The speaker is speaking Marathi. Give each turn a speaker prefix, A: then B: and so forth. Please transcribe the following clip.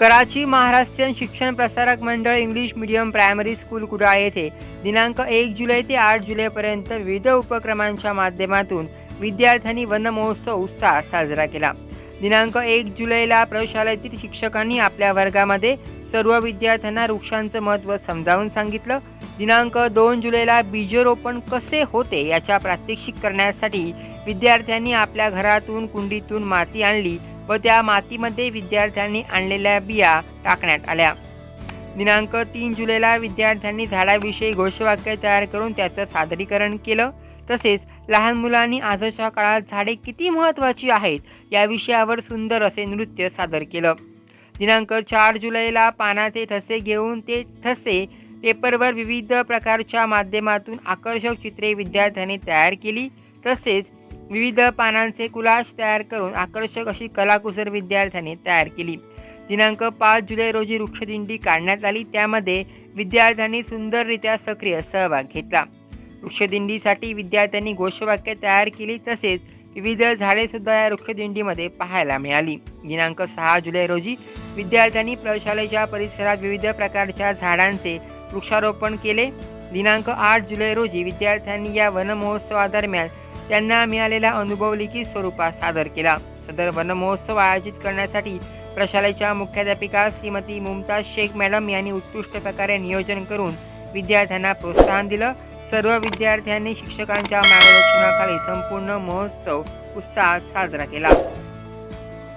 A: कराची महाराष्ट्रीयन शिक्षण प्रसारक मंडळ English medium primary school Kudal येथे दिनांक एक जुलै ते आठ जुलैपर्यंत विविध उपक्रमांच्या माध्यमातून विद्यार्थ्यांनी वन महोत्सव उत्साहात साजरा केला. दिनांक एक जुलैला प्रयोगशाळेतील शिक्षकांनी आपल्या वर्गामध्ये सर्व विद्यार्थ्यांना वृक्षांचं महत्त्व समजावून सांगितलं. दिनांक दोन जुलैला बीजरोपण कसे होते याच्या प्रात्यक्षिक करण्यासाठी विद्यार्थ्यांनी आपल्या घरातून कुंडीतून माती आणली. व त्या मातीमध्ये विद्यार्थ्यांनी आणलेल्या बिया टाकण्यात आल्या. दिनांक तीन जुलैला विद्यार्थ्यांनी झाडाविषयी घोषवाक्य तयार करून त्याचं सादरीकरण केलं. तसेच लहान मुलांनी आजच्या काळात झाडे किती महत्त्वाची आहेत या विषयावर सुंदर असे नृत्य सादर केलं. दिनांक चार जुलैला पानाचे ठसे घेऊन ते ठसे पेपरवर विविध प्रकारच्या माध्यमातून आकर्षक चित्रे विद्यार्थ्यांनी तयार केली. तसेच विविध पानांचे कुलाश तयार करून आकर्षक अशी कलाकुसर विद्यार्थ्यांनी तयार केली. दिनांक पाच जुलै रोजी वृक्षदिंडी काढण्यात आली. त्यामध्ये विद्यार्थ्यांनी सुंदररित्या सक्रिय सहभाग घेतला. वृक्षदिंडीसाठी विद्यार्थ्यांनी घोषवाक्य तयार केली. तसेच विविध झाडेसुद्धा या वृक्षदिंडीमध्ये पाहायला मिळाली. दिनांक सहा जुलै रोजी विद्यार्थ्यांनी प्रयोगशाळेच्या परिसरात विविध प्रकारच्या झाडांचे वृक्षारोपण केले. दिनांक आठ जुलै रोजी विद्यार्थ्यांनी या वनमहोत्सवादरम्यान त्यांना मिळालेला अनुभव लिखित स्वरूपात सादर केला. सदर वनमहोत्सव आयोजित करण्यासाठी प्रशालेच्या मुख्याध्यापिका श्रीमती मुमताज शेख मॅडम यांनी उत्कृष्ट प्रकारे नियोजन करून विद्यार्थ्यांना प्रोत्साहन दिलं. सर्व विद्यार्थ्यांनी शिक्षकांच्या मार्गदर्शनाखाली संपूर्ण महोत्सव उत्साहात साजरा केला.